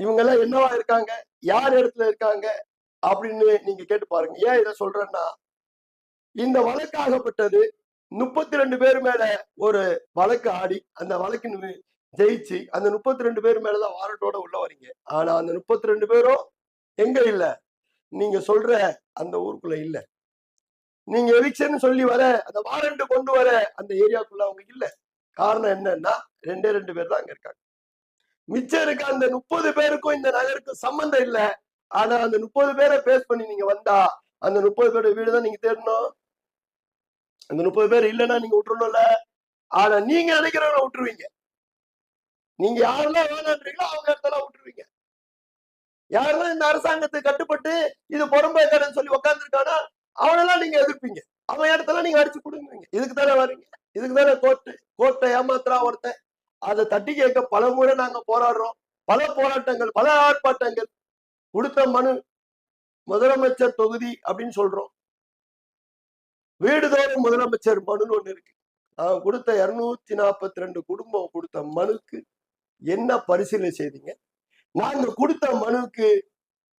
இவங்க எல்லாம் என்னவா இருக்காங்க? யார் இடத்துல இருக்காங்க? அப்படின்னு நீங்க கேட்டு பாருங்க. ஏன் இதை சொல்றேன்னா இந்த வழக்காகப்பட்டது முப்பத்தி ரெண்டு பேர் மேல ஒரு வழக்கு ஆடி அந்த வழக்கின் ஜெயிச்சு அந்த முப்பத்தி ரெண்டு பேர் மேலதான் வாரண்டோட உள்ள வரீங்க ஆனா அந்த முப்பத்தி ரெண்டு பேரும் எங்க இல்ல? நீங்க சொல்ற அந்த ஊருக்குள்ள இல்ல. நீங்க எவிக்ஷன் சொல்லி வர அந்த வாரண்ட் கொண்டு வர அந்த ஏரியாக்குள்ள அவங்க இல்ல. காரணம் என்னன்னா ரெண்டே ரெண்டு பேர் தான் அங்க இருக்காங்க. மிச்சம் இருக்க அந்த முப்பது பேருக்கும் இந்த நகருக்கும் சம்பந்தம் இல்ல. ஆனா அந்த முப்பது பேரை பேஸ் பண்ணி நீங்க வந்தா அந்த முப்பது பேரோட வீடு தான் நீங்க தேடணும். அந்த முப்பது பேர் இல்லைன்னா நீங்க விட்டுறணும்ல. ஆனா நீங்க நினைக்கிறவங்க விட்டுருவீங்க. நீங்க யாரெல்லாம் வேணான்றீங்களோ அவங்க இடத்துல விட்டுருவீங்க. யாரெல்லாம் இந்த அரசாங்கத்துக்கு கட்டுப்பட்டு இது புறம்பேக்கடன்னு சொல்லி உக்காந்துருக்கானா அவனெல்லாம் நீங்க எதிர்ப்பீங்க. அவன் இடத்துல நீங்க அடிச்சு கொடுங்க இதுக்கு தானே வரீங்க இதுக்கு தானே கோர்ட்டு. கோர்ட்டை ஏமாத்துறா ஒருத்தன். அதை தட்டி கேட்க பல முறை நாங்க போராடுறோம். பல போராட்டங்கள் பல ஆர்ப்பாட்டங்கள் கொடுத்த மனு முதலமைச்சர் தொகுதி அப்படின்னு சொல்றோம். வீடுதோறும் முதலமைச்சர் மனுன்னு ஒண்ணு இருக்கு. அவன் கொடுத்த இருநூத்தி நாற்பத்தி ரெண்டு குடும்பம் கொடுத்த மனுக்கு என்ன பரிசீலனை செய்தீங்க? நாங்க கொடுத்த மனுக்கு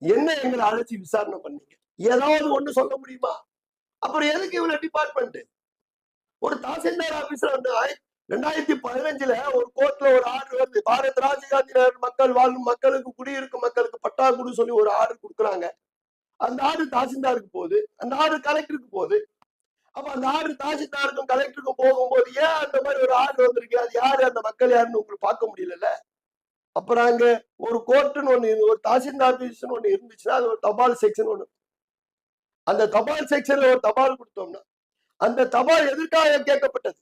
என்ன எங்களை அழைச்சி விசாரணை பண்ணீங்க? ஏதாவது ஒண்ணு சொல்ல முடியுமா? அப்புறம் எதுக்கு இவ்வளவு டிபார்ட்மெண்ட் ஒரு தாசில்தார் ஆபீஸ்ல வந்து ஆயிரத்தி ரெண்டாயிரத்தி பதினஞ்சுல ஒரு கோர்ட்ல ஒரு ஆர்டர் வருது. பாரத் ராஜீவ்காந்தி நகர் மக்கள் வாழும் மக்களுக்கு குடியிருக்கும் மக்களுக்கு பட்டா குடு சொல்லி ஒரு ஆர்டர் கொடுக்குறாங்க. அந்த ஆர்டர் தாசில்தாருக்கு போகுது. அந்த ஆர்டர் கலெக்டருக்கு போகுது. அப்ப அந்த ஆர்டர் தாசில்தாருக்கும் கலெக்டருக்கும் போகும்போது ஏன் அந்த மாதிரி ஒரு ஆர்டர் வந்திருக்கு? அது யாரு? அந்த மக்கள் யாருன்னு உங்களுக்கு பார்க்க முடியல அப்புறம் அங்க ஒரு கோர்ட்டுன்னு ஒண்ணு ஒரு தாசில்தார் ஆபீஸ்னு ஒண்ணு இருந்துச்சுன்னா அது ஒரு தபால் செக்ஷன் ஒண்ணு. அந்த தபால் செக்ஷன்ல ஒரு தபால் கொடுத்தோம்னா அந்த தபால் எதற்காக கேட்கப்பட்டது.